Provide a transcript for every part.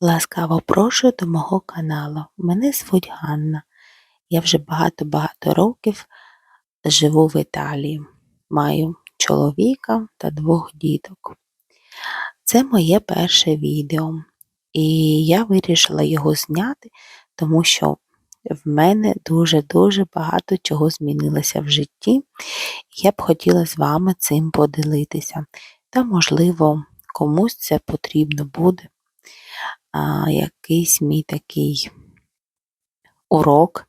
Ласкаво прошу до мого каналу. Мене звуть Ганна. Я вже багато-багато років живу в Італії. Маю чоловіка та двох діток. Це моє перше відео, і я вирішила його зняти, тому що в мене дуже-дуже багато чого змінилося в житті. Я б хотіла з вами цим поділитися. Та, можливо, комусь це потрібно буде а, якийсь мій такий урок,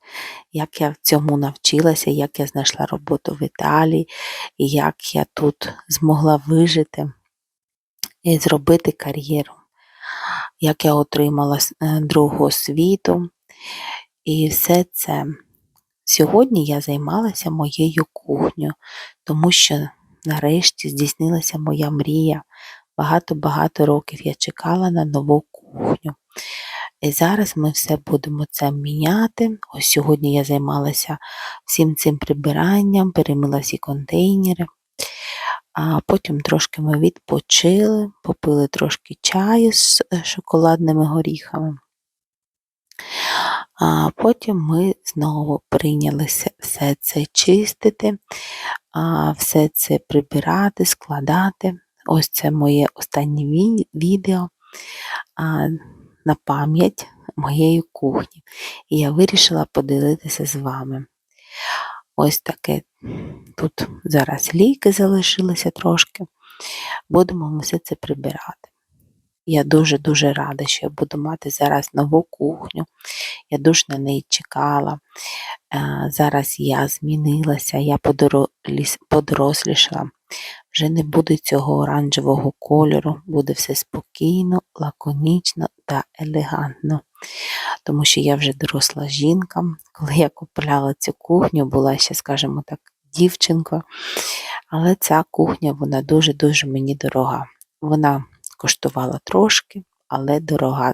як я в цьому навчилася, як я знайшла роботу в Італії, як я тут змогла вижити і зробити кар'єру, як я отримала е, другу освіту. І все це сьогодні я займалася моєю кухнею, тому що нарешті здійснилася моя мрія. Багато-багато років я чекала на нову кухню. І зараз ми все будемо це міняти. Ось сьогодні я займалася всім цим прибиранням, перемила всі контейнери. А потім трошки ми відпочили, попили трошки чаю з е, шоколадними горіхами. А потім ми знову прийнялися все це чистити, все це прибирати, складати. Ось це моє останнє відео на пам'ять моєї кухні. І я вирішила поділитися з вами. Ось таке тут зараз ліки залишилися трошки. Будемо все це прибирати. Я дуже-дуже рада, що я буду мати зараз нову кухню. Я дуже на неї чекала. Е, зараз я змінилася, я подорослішала. Вже не буде цього оранжевого кольору, буде все спокійно, лаконічно та елегантно. Тому що я вже доросла жінка. Коли я купляла цю кухню, була ще, скажімо так, дівчинка. Але ця кухня вона дуже-дуже мені дорога. Вона коштувала трошки, але дорога